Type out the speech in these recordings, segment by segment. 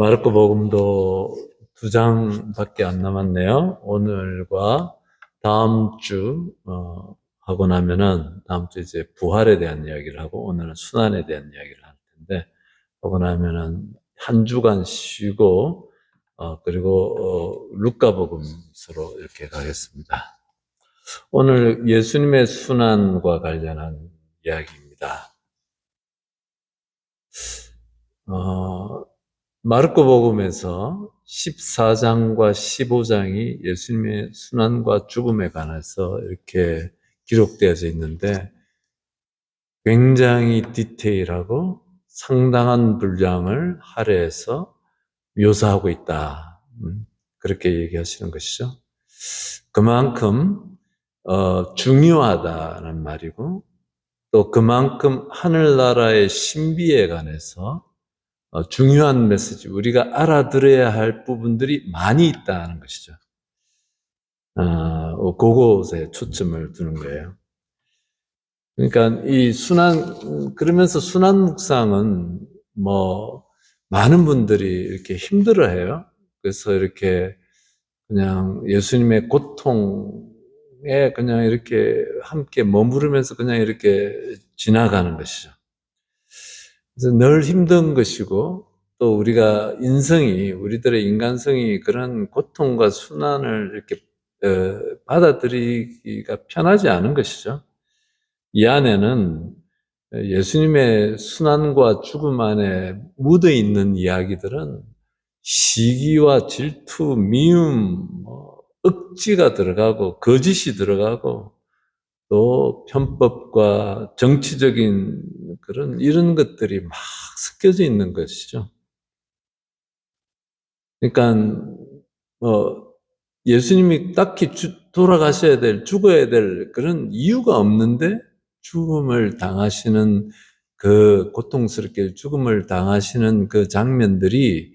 네, 마르코 복음도 두 장밖에 안 남았네요. 오늘과 다음 주 어, 하고 나면은 다음 주 이제 부활에 대한 이야기를 하고 오늘은 순환에 대한 이야기를 할 텐데 하고 나면은 한 주간 쉬고 어, 그리고 어, 루카 복음서로 이렇게 가겠습니다. 오늘 예수님의 순환과 관련한 이야기입니다. 어, 마르코 복음에서 14장과 15장이 예수님의 순환과 죽음에 관해서 이렇게 기록되어져 있는데 굉장히 디테일하고 상당한 분량을 할애해서 묘사하고 있다. 음, 그렇게 얘기하시는 것이죠. 그만큼 어, 중요하다는 말이고 또 그만큼 하늘나라의 신비에 관해서 어, 중요한 메시지, 우리가 알아들어야 할 부분들이 많이 있다는 것이죠. 어, 그곳에 초점을 두는 거예요. 그러니까 이 순환, 그러면서 순환 묵상은 뭐, 많은 분들이 이렇게 힘들어 해요. 그래서 이렇게 그냥 예수님의 고통에 그냥 이렇게 함께 머무르면서 그냥 이렇게 지나가는 것이죠. 그래서 늘 힘든 것이고 또 우리가 인성이 우리들의 인간성이 그런 고통과 순환을 이렇게 어, 받아들이기가 편하지 않은 것이죠. 이 안에는 예수님의 순환과 죽음 안에 묻어 있는 이야기들은 시기와 질투, 미움, 뭐 억지가 들어가고 거짓이 들어가고 또 편법과 정치적인 그런 이런 것들이 막 섞여져 있는 것이죠. 그러니까 뭐 예수님이 딱히 주, 돌아가셔야 될 죽어야 될 그런 이유가 없는데 죽음을 당하시는 그 고통스럽게 죽음을 당하시는 그 장면들이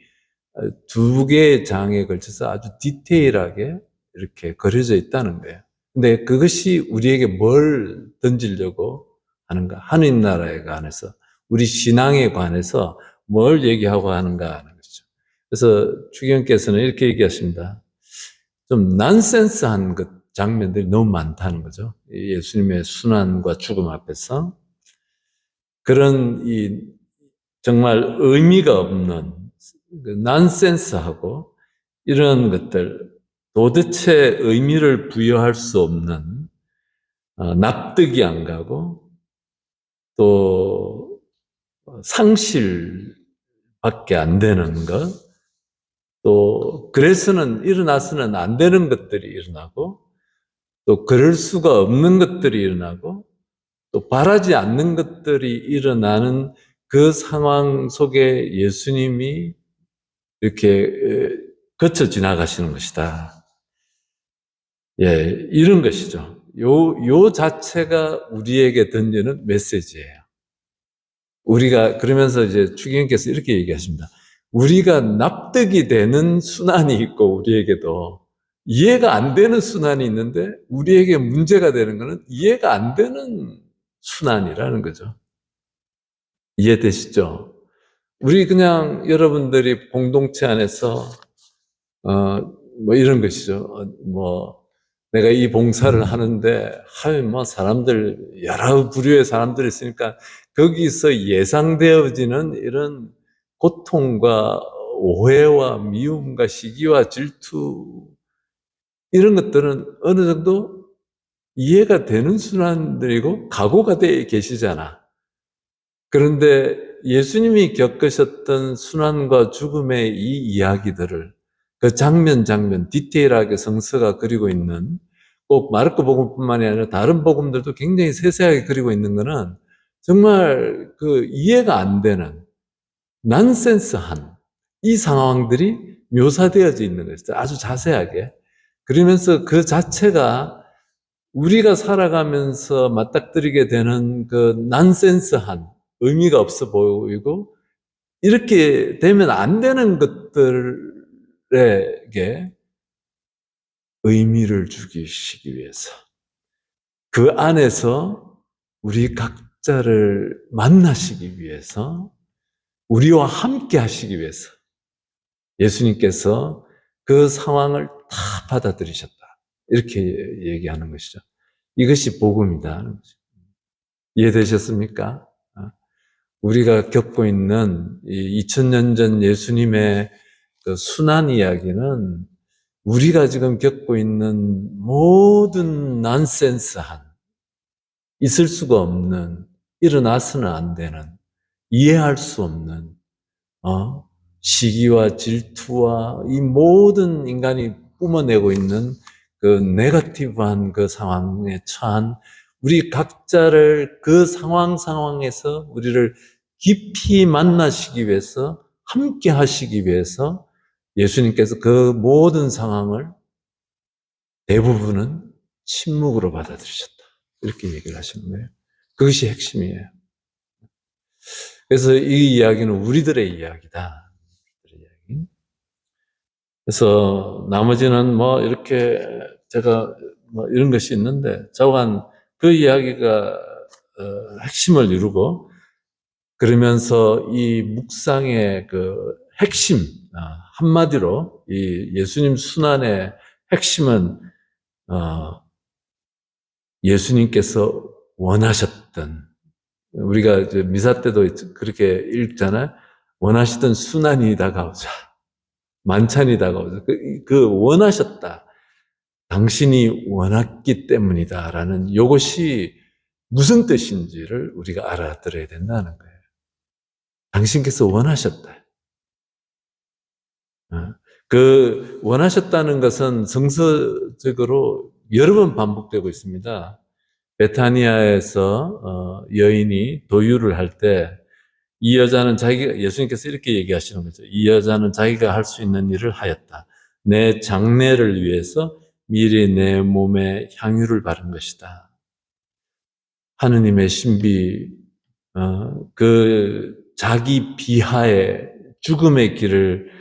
두 개의 장에 걸쳐서 아주 디테일하게 이렇게 그려져 있다는 거예요. 근데 그것이 우리에게 뭘 던지려고 하는가? 하느님 나라에 관해서, 우리 신앙에 관해서 뭘 얘기하고 하는가 하는 거죠. 그래서 추경께서는 이렇게 얘기하십니다. 좀 난센스한 것, 장면들이 너무 많다는 거죠. 예수님의 순환과 죽음 앞에서. 그런 이 정말 의미가 없는 그 난센스하고 이런 것들, 도대체 의미를 부여할 수 없는 어, 납득이 안 가고 또 상실밖에 안 되는 것, 또 그래서는 일어나서는 안 되는 것들이 일어나고 또 그럴 수가 없는 것들이 일어나고 또 바라지 않는 것들이 일어나는 그 상황 속에 예수님이 이렇게 거쳐 지나가시는 것이다. 예, 이런 것이죠. 요, 요 자체가 우리에게 던지는 메시지예요. 우리가, 그러면서 이제 추기님께서 이렇게 얘기하십니다. 우리가 납득이 되는 순환이 있고, 우리에게도 이해가 안 되는 순환이 있는데, 우리에게 문제가 되는 것은 이해가 안 되는 순환이라는 거죠. 이해되시죠? 우리 그냥 여러분들이 공동체 안에서, 어, 뭐 이런 것이죠. 어, 뭐, 내가 이 봉사를 하는데, 하여 뭐 사람들, 여러 부류의 사람들이 있으니까, 거기서 예상되어지는 이런 고통과 오해와 미움과 시기와 질투, 이런 것들은 어느 정도 이해가 되는 순환들이고, 각오가 되어 계시잖아. 그런데 예수님이 겪으셨던 순환과 죽음의 이 이야기들을 그 장면 장면 디테일하게 성서가 그리고 있는 꼭 마르코 복음뿐만이 아니라 다른 복음들도 굉장히 세세하게 그리고 있는 것은 정말 그 이해가 안 되는 난센스한 이 상황들이 묘사되어져 있는 것이죠. 아주 자세하게. 그러면서 그 자체가 우리가 살아가면서 맞닥뜨리게 되는 그 난센스한 의미가 없어 보이고 이렇게 되면 안 되는 것들에게 의미를 주시기 위해서 그 안에서 우리 각자를 만나시기 위해서 우리와 함께 하시기 위해서 예수님께서 그 상황을 다 받아들이셨다. 이렇게 얘기하는 것이죠. 이것이 복음이다. 이해되셨습니까? 어? 우리가 겪고 있는 이 2000년 전 예수님의 그 순환 이야기는 우리가 지금 겪고 있는 모든 난센스한, 있을 수가 없는, 일어나서는 안 되는, 이해할 수 없는, 어? 시기와 질투와 이 모든 인간이 뿜어내고 있는 그 네거티브한 그 상황에 처한 우리 각자를 그 상황 상황에서 우리를 깊이 만나시기 위해서 함께 하시기 위해서 예수님께서 그 모든 상황을 대부분은 침묵으로 받아들이셨다. 이렇게 얘기를 하시는 거예요. 그것이 핵심이에요. 그래서 이 이야기는 우리들의 이야기다. 그래서 나머지는 뭐 이렇게 제가 뭐 이런 것이 있는데 자관 그 이야기가 어, 핵심을 이루고 그러면서 이 묵상의 그 핵심 아, 한마디로 이 예수님 순환의 핵심은 어, 예수님께서 원하셨던 우리가 미사 때도 그렇게 읽잖아요. 원하시던 순환이 다가오자. 만찬이 다가오자. 그, 그 원하셨다. 당신이 원했기 때문이다 라는 이것이 무슨 뜻인지를 우리가 알아들어야 된다는 거예요. 당신께서 원하셨다. 어? 그 원하셨다는 것은 성서적으로 여러 번 반복되고 있습니다. 베타니아에서 어, 여인이 도유를 할 때 이 여자는 자기가 예수님께서 이렇게 얘기하시는 거죠. 이 여자는 자기가 할 수 있는 일을 하였다. 내 장래를 위해서 미리 내 몸에 향유를 바른 것이다. 하느님의 신비, 어, 그 자기 비하의 죽음의 길을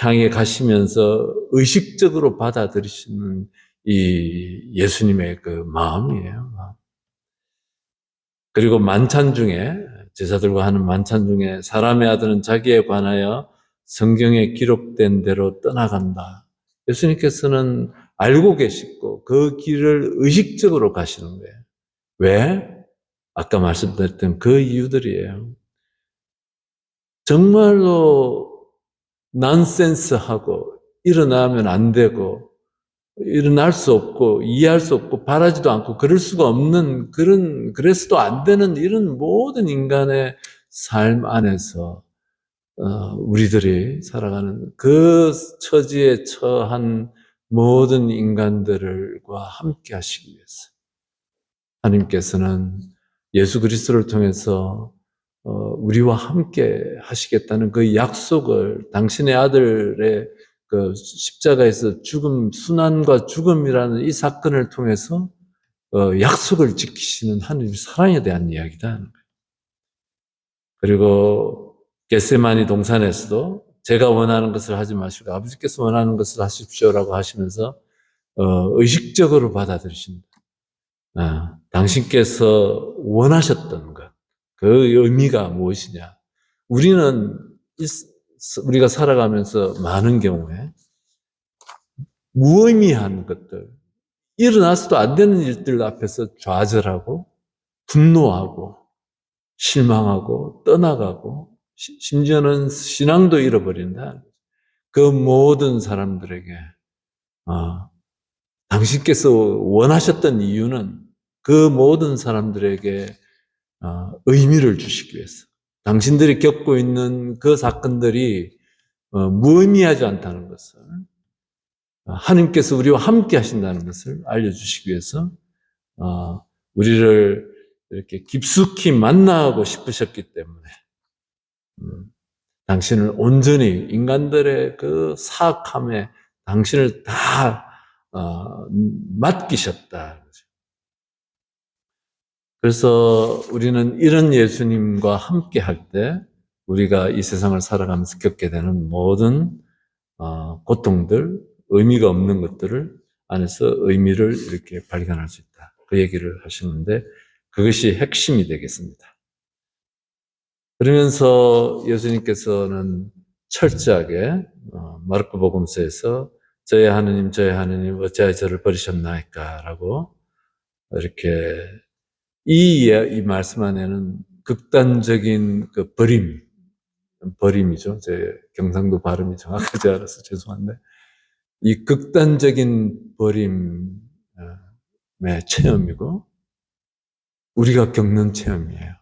향해 가시면서 의식적으로 받아들이시는 이 예수님의 그 마음이에요. 그리고 만찬 중에 제사들과 하는 만찬 중에 사람의 아들은 자기에 관하여 성경에 기록된 대로 떠나간다. 예수님께서는 알고 계시고 그 길을 의식적으로 가시는 거예요. 왜? 아까 말씀드렸던 그 이유들이에요. 정말로 난센스하고 일어나면 안 되고 일어날 수 없고 이해할 수 없고 바라지도 않고 그럴 수가 없는 그런 그래서도 안 되는 이런 모든 인간의 삶 안에서 어, 우리들이 살아가는 그 처지에 처한 모든 인간들과 함께 하시기 위해서 하나님께서는 예수 그리스도를 통해서 어, 우리와 함께 하시겠다는 그 약속을 당신의 아들의 그 십자가에서 죽음, 순환과 죽음이라는 이 사건을 통해서 어, 약속을 지키시는 하나님의 사랑에 대한 이야기다. 그리고 겟세마니 동산에서도 제가 원하는 것을 하지 마시고 아버지께서 원하는 것을 하십시오라고 하시면서 어, 의식적으로 받아들이신다. 아, 당신께서 원하셨던 것, 그 의미가 무엇이냐? 우리는 우리가 살아가면서 많은 경우에 무의미한 것들, 일어나서도 안 되는 일들 앞에서 좌절하고 분노하고 실망하고 떠나가고 심지어는 신앙도 잃어버린다. 그 모든 사람들에게 아, 당신께서 원하셨던 이유는 그 모든 사람들에게 아, 의미를 주시기 위해서 당신들이 겪고 있는 그 사건들이 어, 무의미하지 않다는 것을 어, 하나님께서 우리와 함께 하신다는 것을 알려주시기 위해서 어, 우리를 이렇게 깊숙이 만나고 싶으셨기 때문에 음, 당신을 온전히 인간들의 그 사악함에 당신을 다 맡기셨다. 그래서 우리는 이런 예수님과 함께 할 때 우리가 이 세상을 살아가면서 겪게 되는 모든 어, 고통들, 의미가 없는 것들을 안에서 의미를 이렇게 발견할 수 있다. 그 얘기를 하시는데 그것이 핵심이 되겠습니다. 그러면서 예수님께서는 철저하게 어, 마르코 복음서에서 저의 하느님 저의 하느님 어찌하여 저를 버리셨나이까라고 이렇게 이, 이 말씀 안에는 극단적인 그 버림 버림이죠. 제 경상도 발음이 정확하지 않아서 죄송한데 이 극단적인 버림의 체험이고 우리가 겪는 체험이에요.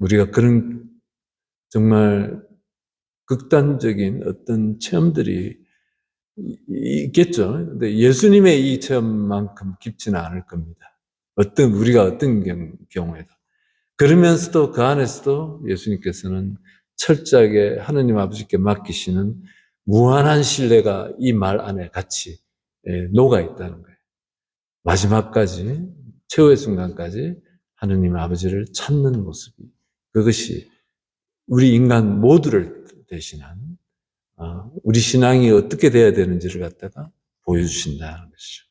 우리가 그런 정말 극단적인 어떤 체험들이 있겠죠. 근데 예수님의 이 체험만큼 깊지는 않을 겁니다. 어떤 우리가 어떤 경, 경우에도 그러면서도 그 안에서도 예수님께서는 철저하게 하느님 아버지께 맡기시는 무한한 신뢰가 이 말 안에 같이 예, 녹아 있다는 거예요. 마지막까지 최후의 순간까지 하느님 아버지를 찾는 모습이 그것이 우리 인간 모두를 대신한 어, 우리 신앙이 어떻게 돼야 되는지를 갖다가 보여주신다는 것이죠.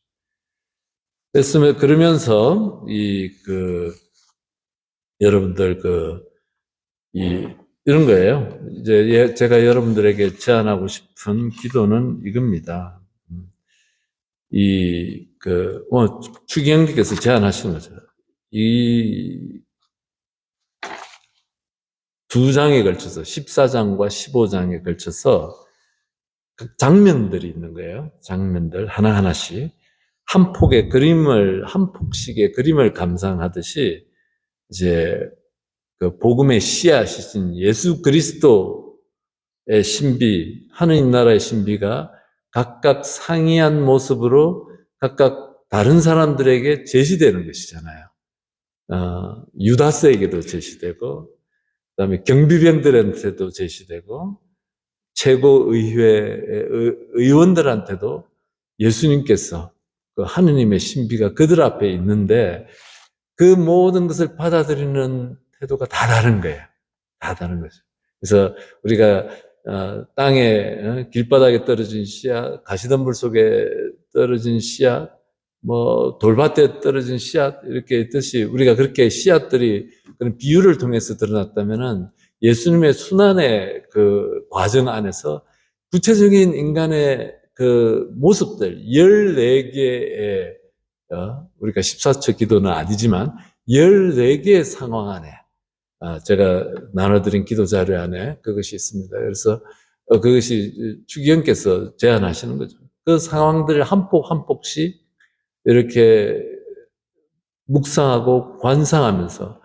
그래서 그러면서 이 그 여러분들 그 이 이런 거예요. 이제 예- 제가 여러분들에게 제안하고 싶은 기도는 이겁니다. 음. 이, 그, 어, 추기영님께서 제안하시는 거죠. 이, 두 장에 걸쳐서, 14장과 15장에 걸쳐서 그 장면들이 있는 거예요. 장면들, 하나하나씩. 한 폭의 그림을, 한 폭씩의 그림을 감상하듯이, 이제, 그 복음의 씨앗이신 예수 그리스도의 신비, 하느님 나라의 신비가 각각 상이한 모습으로 각각 다른 사람들에게 제시되는 것이잖아요. 어, 유다스에게도 제시되고, 그 다음에 경비병들한테도 제시되고, 최고의회 의원들한테도 예수님께서 그 하느님의 신비가 그들 앞에 있는데 그 모든 것을 받아들이는 태도가 다 다른 거예요. 다 다른 거죠. 그래서 우리가 어, 땅에 어, 길바닥에 떨어진 씨앗, 가시덤불 속에 떨어진 씨앗, 뭐 돌밭에 떨어진 씨앗 이렇게 있듯이 우리가 그렇게 씨앗들이 그런 비유를 통해서 드러났다면은 예수님의 순환의 그 과정 안에서 구체적인 인간의 그 모습들 14개의 어, 우리가 14처 기도는 아니지만 14개의 상황 안에 아, 제가 나눠드린 기도 자료 안에 그것이 있습니다. 그래서 어, 그것이 주기영께서 제안하시는 거죠. 그 상황들을 한 폭 한 폭씩 이렇게 묵상하고 관상하면서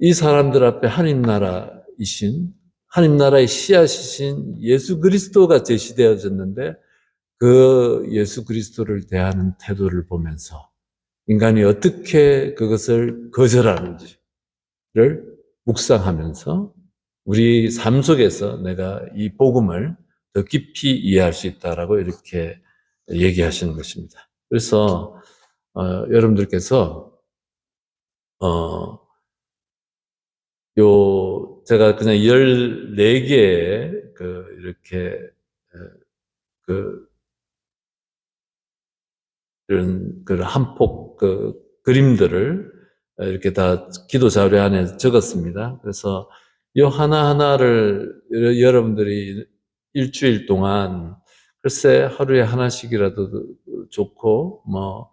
이 사람들 앞에 하나님 나라이신 하나님 나라의 씨앗이신 예수 그리스도가 제시되어졌는데 그 예수 그리스도를 대하는 태도를 보면서 인간이 어떻게 그것을 거절하는지를 묵상하면서 우리 삶 속에서 내가 이 복음을 더 깊이 이해할 수 있다라고 이렇게 얘기하시는 것입니다. 그래서 어, 여러분들께서 어, 요 제가 그냥 14개의 그 이렇게 어, 그 이런 그 한폭 그 그림들을 이렇게 다 기도 자료 안에 적었습니다. 그래서 이 하나하나를 여러분들이 일주일 동안 글쎄 하루에 하나씩이라도 좋고 뭐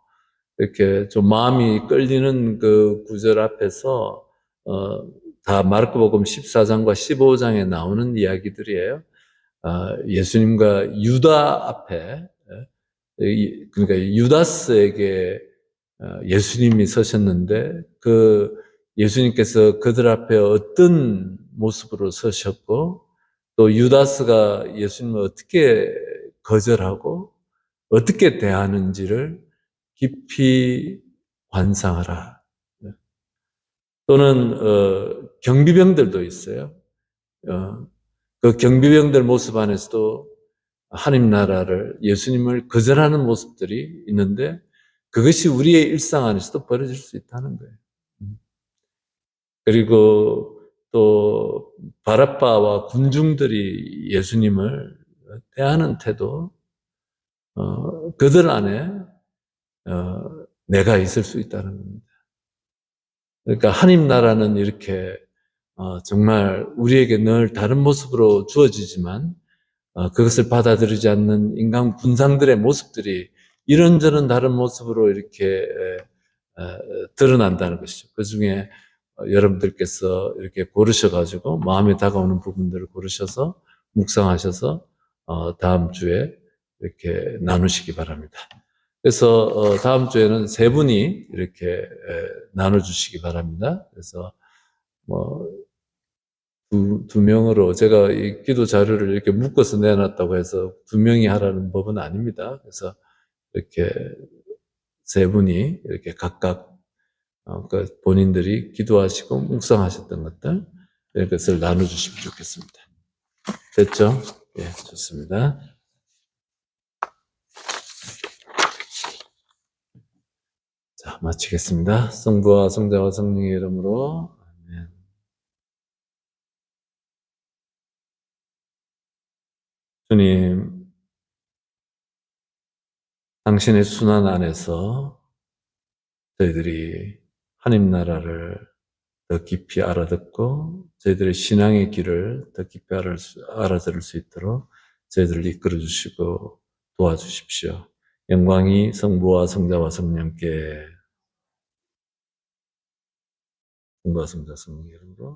이렇게 좀 마음이 끌리는 그 구절 앞에서 어, 다 마르코복음 14장과 15장에 나오는 이야기들이에요. 아, 예수님과 유다 앞에 이- 그러니까 유다스에게 어, 예수님이 서셨는데 그 예수님께서 그들 앞에 어떤 모습으로 서셨고 또 유다스가 예수님을 어떻게 거절하고 어떻게 대하는지를 깊이 관상하라. 또는 어, 경비병들도 있어요. 어, 그 경비병들 모습 안에서도 하나님 나라를 예수님을 거절하는 모습들이 있는데 그것이 우리의 일상 안에서도 벌어질 수 있다는 거예요. 음. 그리고 또 바라빠와 군중들이 예수님을 대하는 태도, 어, 그들 안에 어, 내가 있을 수 있다는 겁니다. 그러니까 하나님 나라는 이렇게 어, 정말 우리에게 늘 다른 모습으로 주어지지만 어, 그것을 받아들이지 않는 인간 분상들의 모습들이 이런저런 다른 모습으로 이렇게 에, 에, 드러난다는 것이죠. 그 중에 어, 여러분들께서 이렇게 고르셔가지고 마음에 다가오는 부분들을 고르셔서 묵상하셔서 어, 다음 주에 이렇게 나누시기 바랍니다. 그래서 어, 다음 주에는 세 분이 이렇게 에, 나눠주시기 바랍니다. 그래서 뭐 두, 두 명으로 제가 이 기도 자료를 이렇게 묶어서 내놨다고 해서 두 명이 하라는 법은 아닙니다. 그래서 이렇게 세 분이 이렇게 각각 어, 그 본인들이 기도하시고 묵상하셨던 것들 이것을 나눠주시면 좋겠습니다. 됐죠? 예, 좋습니다. 자, 마치겠습니다. 성부와 성자와 성령의 이름으로 아멘. 주님, 당신의 순환 안에서 저희들이 하나님 나라를 더 깊이 알아듣고 저희들의 신앙의 길을 더 깊이 알아- 알아들을 수 있도록 저희들을 이끌어 주시고 도와주십시오. 영광이 성부와 성자와 성령께 성부와 성자 성령 이름으로